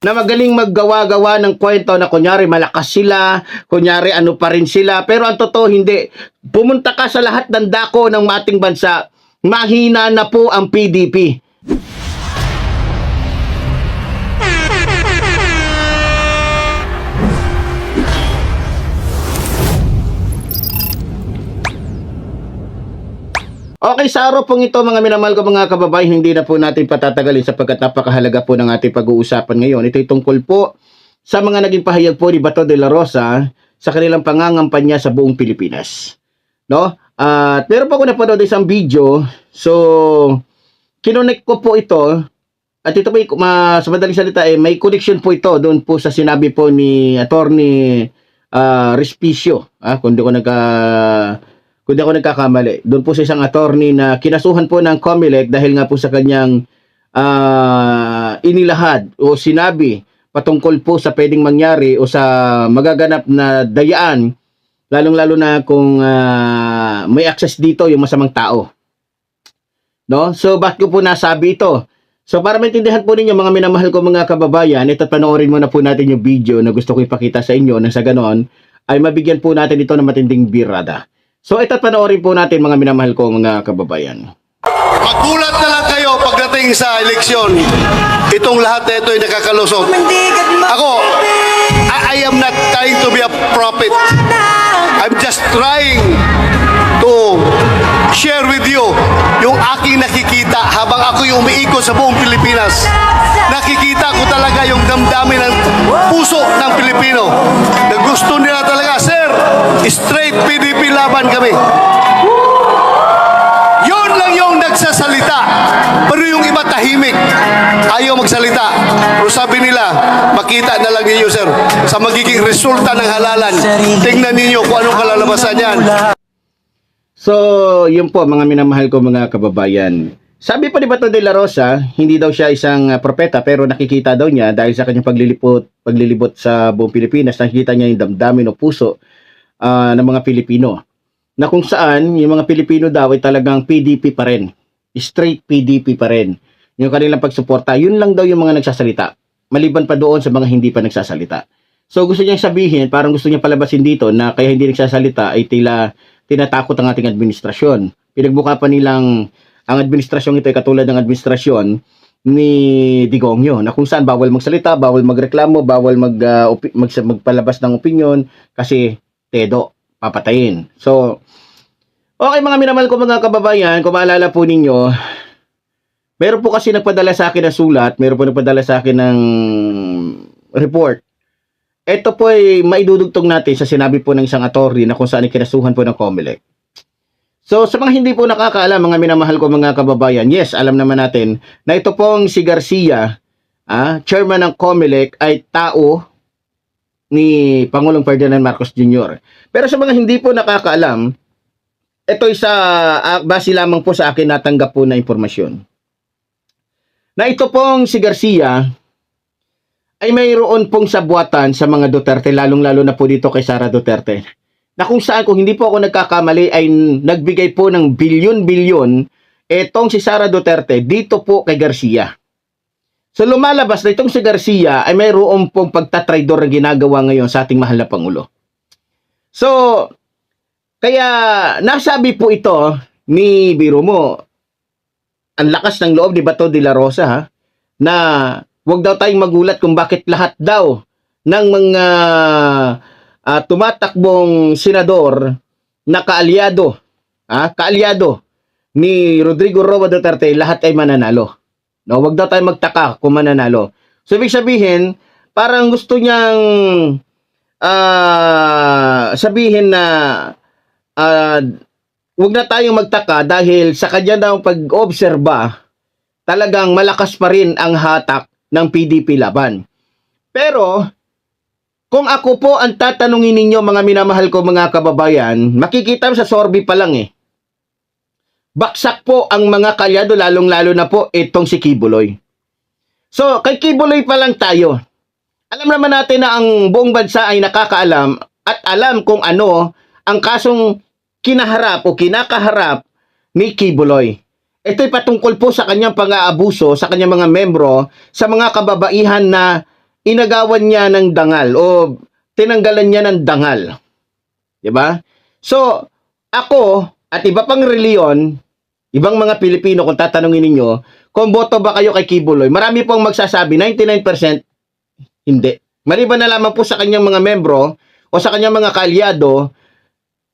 na magaling maggawa-gawa ng kwento na kunyari malakas sila, kunyari ano pa rin sila, pero ang totoo hindi. Pumunta ka sa lahat ng dako ng ating bansa, mahina na po ang PDP. Okay, sa araw pong ito mga minamahal ko mga kababayan, hindi na po natin patatagalin sapagkat napakahalaga po ng ating pag-uusapan ngayon. Ito'y tungkol po sa mga naging pahayag po ni Bato de la Rosa sa kanilang pangangampanya sa buong Pilipinas. No? At meron po ako napanood isang video. So, kinonek ko po ito. At ito po, ma, sa madaling salita, eh, may connection po ito doon po sa sinabi po ni Attorney ah, Respicio. Ah, kung di ko nagka kung ako nagkakamali, doon po sa isang attorney na kinasuhan po ng COMELEC dahil nga po sa kanyang ah, inilahad o sinabi patungkol po sa pwedeng mangyari o sa magaganap na dayaan, lalong-lalo na kung ah, may access dito yung masamang tao. No? So, bakit ko po nasabi ito? So, para maintindihan po ninyo mga minamahal ko mga kababayan, ito panoorin muna po natin yung video na gusto ko ipakita sa inyo na sa ganon ay mabigyan po natin ito ng matinding birada. So, ito panoorin po natin mga minamahal ko mga kababayan. Magulat na lang kayo pagdating sa eleksyon. Itong lahat na ito ay nakakalusot. Ako, I, I am not trying to be a prophet. I'm just trying to share with you yung aking nakikita habang ako yung umiikot sa buong Pilipinas. Nakikita ko talaga yung damdamin ng puso ng Pilipino na gusto nila talaga, Sir, straight PDP laban kami. Yun lang yung nagsasalita. Pero yung iba tahimik. Ayaw magsalita. Pero sabi nila, makita na lang ninyo, sir, sa magiging resulta ng halalan. Tingnan ninyo kung anong kalalabasan yan. So, yun po mga minamahal ko mga kababayan. Sabi pa ni Bato de la Rosa, hindi daw siya isang uh, propeta pero nakikita daw niya dahil sa kanyang paglilipot, paglilibot sa buong Pilipinas, nakikita niya yung damdamin o puso ah, ng mga Pilipino. Na kung saan yung mga Pilipino daw ay talagang PDP pa rin. Straight PDP pa rin. Yung kanilang pagsuporta, yun lang daw yung mga nagsasalita. Maliban pa doon sa mga hindi pa nagsasalita. So gusto niyang sabihin, parang gusto niya palabasin dito na kaya hindi nagsasalita ay tila tinatakot ang ating administrasyon. Pinagbuka pa nilang ang administrasyon ito ay katulad ng administrasyon ni Digongyo na kung saan bawal magsalita, bawal magreklamo, bawal mag, opi- mag magpalabas ng opinion kasi tedo, papatayin. So, okay mga minamahal ko mga kababayan, kung maalala po ninyo, meron po kasi nagpadala sa akin ng sulat, meron po nagpadala sa akin ng report. Ito po ay maidudugtong natin sa sinabi po ng isang attorney na kung saan ikinasuhan po ng COMELEC. So, sa mga hindi po nakakaalam, mga minamahal ko mga kababayan, yes, alam naman natin na ito pong si Garcia, ah, chairman ng COMELEC, ay tao ni Pangulong Ferdinand Marcos Jr. Pero sa mga hindi po nakakaalam, ito ay sa ah, base lamang po sa akin natanggap po na impormasyon. Na ito pong si Garcia ay mayroon pong sabuatan sa mga Duterte, lalong-lalo na po dito kay Sara Duterte na kung saan kung hindi po ako nagkakamali ay nagbigay po ng bilyon-bilyon etong si Sara Duterte dito po kay Garcia. So lumalabas na itong si Garcia ay mayroon pong pagtatraidor na ginagawa ngayon sa ating mahal na Pangulo. So, kaya nasabi po ito ni Biro mo, ang lakas ng loob ni Bato de la Rosa ha, na wag daw tayong magulat kung bakit lahat daw ng mga ah, tumatakbong senador na kaalyado, ah, kaalyado ni Rodrigo Roa Duterte, lahat ay mananalo. No, wag daw tayo magtaka kung mananalo. So ibig sabihin, parang gusto niyang ah, sabihin na ah, wag na tayong magtaka dahil sa kanya daw pag-obserba, talagang malakas pa rin ang hatak ng PDP laban. Pero kung ako po ang tatanungin ninyo mga minamahal ko mga kababayan, makikita sa sorbi pa lang eh. Baksak po ang mga kalyado lalong-lalo na po itong si Kibuloy. So, kay Kibuloy pa lang tayo. Alam naman natin na ang buong bansa ay nakakaalam at alam kung ano ang kasong kinaharap o kinakaharap ni Kibuloy. Ito'y patungkol po sa kanyang pang-aabuso sa kanyang mga membro sa mga kababaihan na inagawan niya ng dangal o tinanggalan niya ng dangal. 'Di ba? So, ako at iba pang reliyon, ibang mga Pilipino kung tatanungin ninyo, kung boto ba kayo kay Kibuloy, marami pong magsasabi 99% hindi. Maliban na lamang po sa kanyang mga membro o sa kanyang mga kaalyado,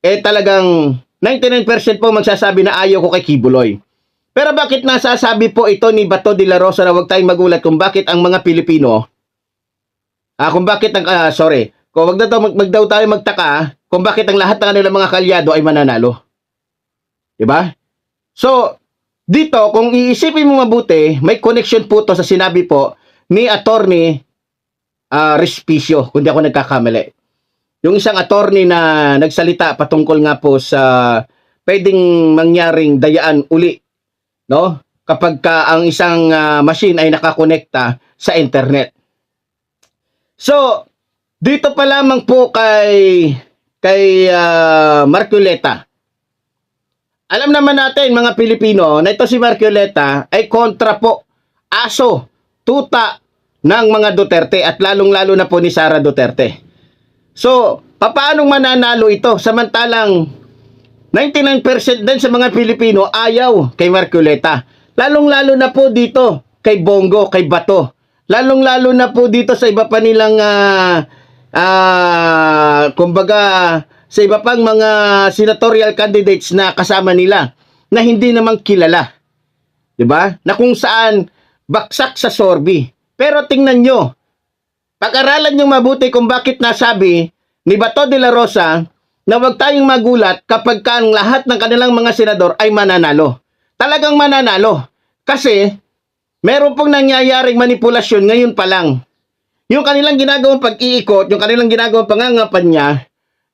eh talagang 99% po magsasabi na ayaw ko kay Kibuloy. Pero bakit nasasabi po ito ni Bato de la Rosa na huwag tayong magulat kung bakit ang mga Pilipino, ah, kung bakit ang, ah, sorry, kung wag na daw, mag, mag daw tayo magtaka kung bakit ang lahat ng kanilang mga kalyado ay mananalo. Diba? So, dito, kung iisipin mo mabuti, may connection po to sa sinabi po ni attorney ah, Respicio, kung di ako nagkakamali. Yung isang attorney na nagsalita patungkol nga po sa pwedeng mangyaring dayaan uli, no? Kapag ka ang isang ah, machine ay nakakonekta sa internet. So, dito pa lamang po kay kay ah, Marculeta. Alam naman natin mga Pilipino na ito si Marculeta ay kontra po aso, tuta ng mga Duterte at lalong-lalo na po ni Sara Duterte. So, papaano mananalo ito samantalang 99% din sa mga Pilipino ayaw kay Marculeta. Lalong-lalo na po dito kay Bongo, kay Bato. Lalong-lalo na po dito sa iba pa nilang ah ah, kumbaga sa iba pang mga senatorial candidates na kasama nila na hindi naman kilala. 'Di ba? Na kung saan baksak sa sorbi. Pero tingnan nyo, pag-aralan nyo mabuti kung bakit nasabi ni Bato de la Rosa na huwag tayong magulat kapag ka ang lahat ng kanilang mga senador ay mananalo. Talagang mananalo. Kasi, meron pong nangyayaring manipulasyon ngayon pa lang. Yung kanilang ginagawang pag-iikot, yung kanilang ginagawang pangangampanya,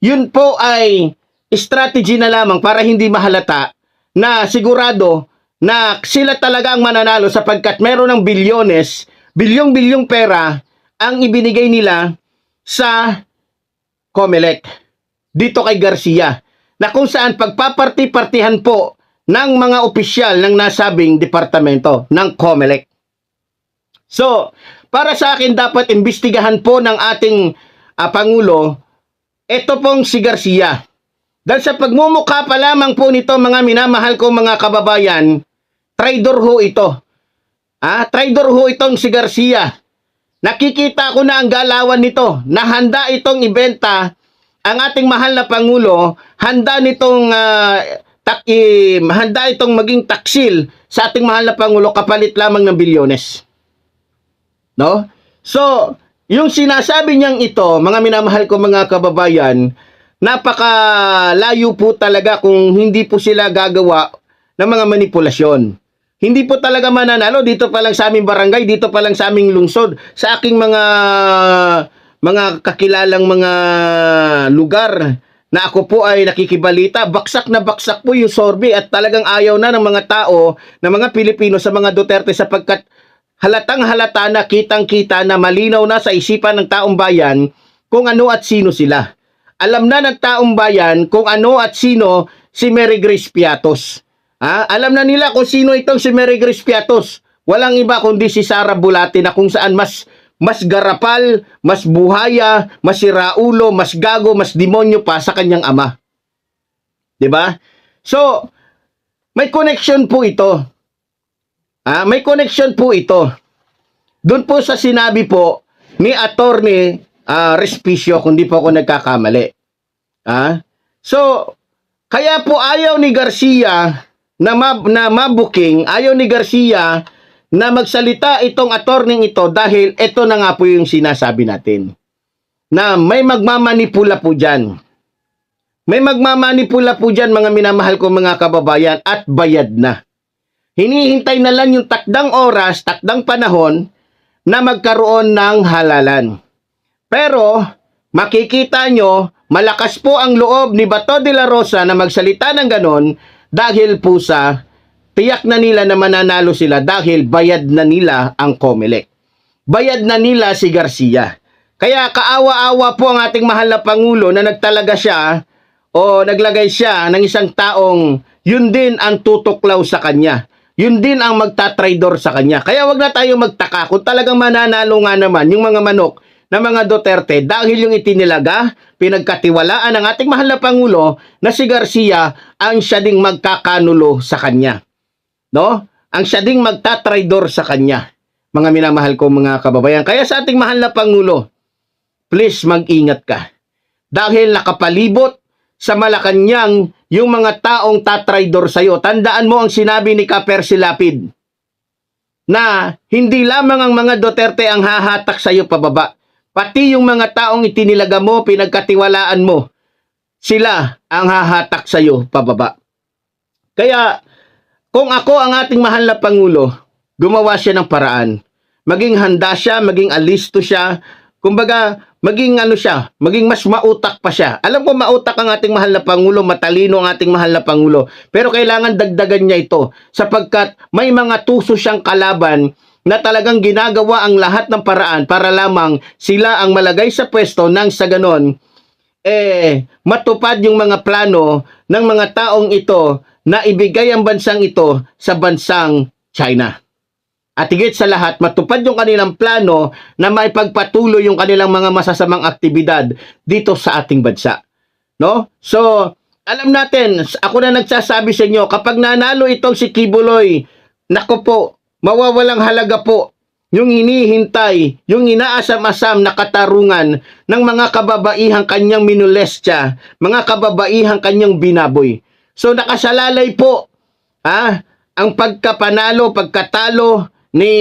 yun po ay strategy na lamang para hindi mahalata na sigurado na sila talaga ang mananalo sapagkat meron ng bilyones, bilyong-bilyong pera ang ibinigay nila sa Comelec dito kay Garcia na kung saan pagpaparti-partihan po ng mga opisyal ng nasabing departamento ng Comelec. So, para sa akin dapat imbestigahan po ng ating ah, Pangulo ito pong si Garcia. Dahil sa pagmumukha pa lamang po nito mga minamahal ko mga kababayan, traitor ho ito. Ah, traitor ho itong si Garcia. Nakikita ko na ang galawan nito na handa itong ibenta ang ating mahal na Pangulo, handa nitong ah, tak, i- handa itong maging taksil sa ating mahal na Pangulo kapalit lamang ng bilyones. No? So, yung sinasabi niyang ito, mga minamahal ko mga kababayan, napakalayo po talaga kung hindi po sila gagawa ng mga manipulasyon. Hindi po talaga mananalo dito pa lang sa aming barangay, dito pa lang sa aming lungsod, sa aking mga mga kakilalang mga lugar na ako po ay nakikibalita, baksak na baksak po yung sorbe at talagang ayaw na ng mga tao, ng mga Pilipino sa mga Duterte sapagkat halatang halata na kitang-kita na malinaw na sa isipan ng taong bayan kung ano at sino sila. Alam na ng taong bayan kung ano at sino si Mary Grace Piatos. Ha? Alam na nila kung sino itong si Mary Grace Piatos. Walang iba kundi si Sara Bulate na kung saan mas mas garapal, mas buhaya, mas siraulo, mas gago, mas demonyo pa sa kanyang ama. 'Di ba? So, may connection po ito. Ah, may connection po ito. Doon po sa sinabi po ni Attorney ah, Respicio, kung di po ako nagkakamali. Ah? So, kaya po ayaw ni Garcia na, mab- na mabuking, ayaw ni Garcia na magsalita itong attorney ito dahil ito na nga po yung sinasabi natin. Na may magmamanipula po dyan. May magmamanipula po dyan mga minamahal ko mga kababayan at bayad na. Hinihintay na lang yung takdang oras, takdang panahon na magkaroon ng halalan. Pero makikita nyo, malakas po ang loob ni Bato de la Rosa na magsalita ng ganon dahil po sa tiyak na nila na mananalo sila dahil bayad na nila ang Comelec. Bayad na nila si Garcia. Kaya kaawa-awa po ang ating mahal na Pangulo na nagtalaga siya o naglagay siya ng isang taong yun din ang tutuklaw sa kanya. yun din ang magtatraidor sa kanya. Kaya wag na tayo magtaka kung talagang mananalo nga naman yung mga manok na mga Duterte dahil yung itinilaga, pinagkatiwalaan ng ating mahal na Pangulo na si Garcia ang siya ding magkakanulo sa kanya. No? Ang siya ding magtatraidor sa kanya. Mga minamahal ko mga kababayan. Kaya sa ating mahal na Pangulo, please mag-ingat ka. Dahil nakapalibot sa Malacanang yung mga taong tatraidor sa'yo. Tandaan mo ang sinabi ni Kaper Silapid na hindi lamang ang mga Duterte ang hahatak sa'yo pababa. Pati yung mga taong itinilaga mo, pinagkatiwalaan mo, sila ang hahatak sa'yo pababa. Kaya, kung ako ang ating mahal na Pangulo, gumawa siya ng paraan. Maging handa siya, maging alisto siya, kumbaga, maging ano siya, maging mas mautak pa siya. Alam ko mautak ang ating mahal na Pangulo, matalino ang ating mahal na Pangulo, pero kailangan dagdagan niya ito sapagkat may mga tuso siyang kalaban na talagang ginagawa ang lahat ng paraan para lamang sila ang malagay sa pwesto nang sa ganon, eh, matupad yung mga plano ng mga taong ito na ibigay ang bansang ito sa bansang China. At higit sa lahat, matupad yung kanilang plano na maipagpatuloy yung kanilang mga masasamang aktibidad dito sa ating bansa. No? So, alam natin, ako na nagsasabi sa inyo, kapag nanalo itong si Kibuloy, nako po, mawawalang halaga po yung hinihintay, yung inaasam-asam na katarungan ng mga kababaihang kanyang minulestya, mga kababaihang kanyang binaboy. So nakasalalay po ah, ang pagkapanalo, pagkatalo ni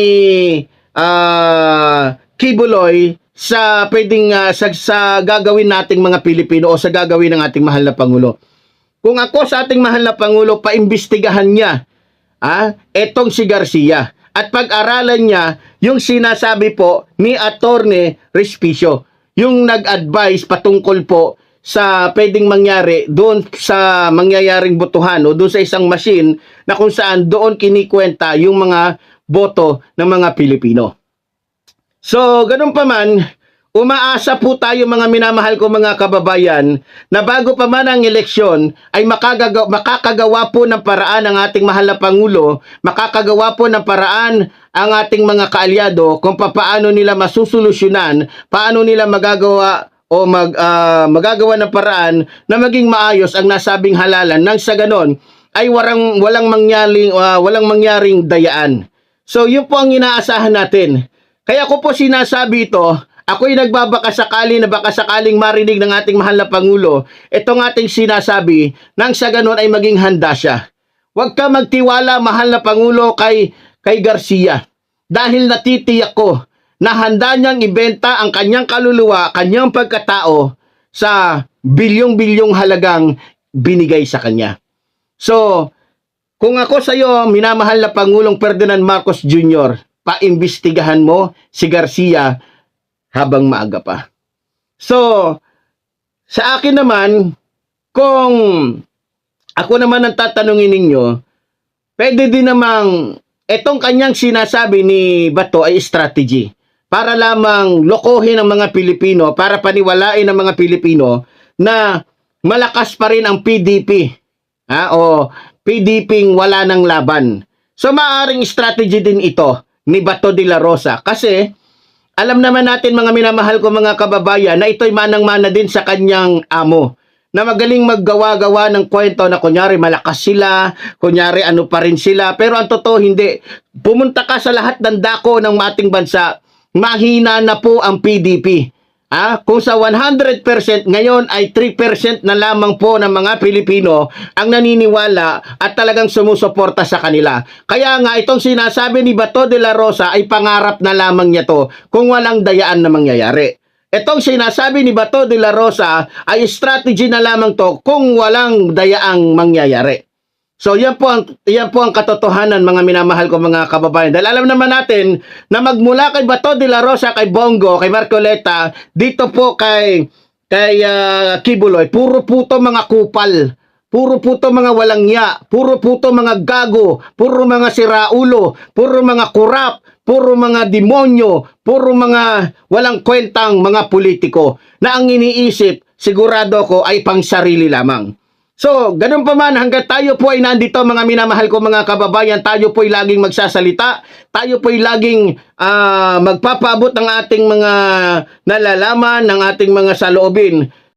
ah, Kibuloy sa pwedeng ah, sa, sa gagawin nating mga Pilipino o sa gagawin ng ating mahal na Pangulo. Kung ako sa ating mahal na Pangulo, paimbestigahan niya ah, etong si Garcia at pag-aralan niya yung sinasabi po ni Attorney Respicio, yung nag-advise patungkol po sa pwedeng mangyari doon sa mangyayaring botohan o doon sa isang machine na kung saan doon kinikwenta yung mga boto ng mga Pilipino. So, ganun pa man, umaasa po tayo mga minamahal ko mga kababayan na bago pa man ang eleksyon ay makagaga- makakagawa po ng paraan ang ating mahal na Pangulo, makakagawa po ng paraan ang ating mga kaalyado kung paano nila masusolusyonan, paano nila magagawa o mag, ah, magagawa ng paraan na maging maayos ang nasabing halalan nang sa ganon ay walang walang mangyaring ah, walang mangyaring dayaan. So yun po ang inaasahan natin. Kaya ko po sinasabi ito, ako'y nagbabaka sakali na baka sakaling marinig ng ating mahal na Pangulo, itong ating sinasabi, nang sa ganon ay maging handa siya. Huwag ka magtiwala, mahal na Pangulo, kay, kay Garcia. Dahil natitiyak ko na handa niyang ibenta ang kanyang kaluluwa, kanyang pagkatao sa bilyong-bilyong halagang binigay sa kanya. So, kung ako sa iyo, minamahal na Pangulong Ferdinand Marcos Jr., paimbestigahan mo si Garcia habang maaga pa. So, sa akin naman, kung ako naman ang tatanungin ninyo, pwede din namang itong kanyang sinasabi ni Bato ay strategy para lamang lokohin ang mga Pilipino, para paniwalain ang mga Pilipino na malakas pa rin ang PDP ha, o PDP wala ng laban. So maaring strategy din ito ni Bato de la Rosa. Kasi alam naman natin mga minamahal ko mga kababayan na ito'y manang-mana din sa kanyang amo. Na magaling maggawa-gawa ng kwento na kunyari malakas sila, kunyari ano pa rin sila, pero ang totoo hindi. Pumunta ka sa lahat ng dako ng ating bansa, mahina na po ang PDP. Ah, kung sa 100% ngayon ay 3% na lamang po ng mga Pilipino ang naniniwala at talagang sumusuporta sa kanila. Kaya nga itong sinasabi ni Bato de la Rosa ay pangarap na lamang niya to kung walang dayaan na mangyayari. Itong sinasabi ni Bato de la Rosa ay strategy na lamang to kung walang dayaang mangyayari. So yan po ang yan po ang katotohanan mga minamahal ko mga kababayan. Dahil alam naman natin na magmula kay Bato de la Rosa, kay Bongo, kay Marcoleta, dito po kay kay ah, Kibuloy, puro puto mga kupal. Puro puto mga walang ya, puro puto mga gago, puro mga siraulo, puro mga kurap, puro mga demonyo, puro mga walang kwentang mga politiko na ang iniisip sigurado ko ay pang sarili lamang. So, ganun pa man, hanggat tayo po ay nandito, mga minamahal ko mga kababayan, tayo po ay laging magsasalita, tayo po ay laging ah, magpapaabot ng ating mga nalalaman, ng ating mga saloobin.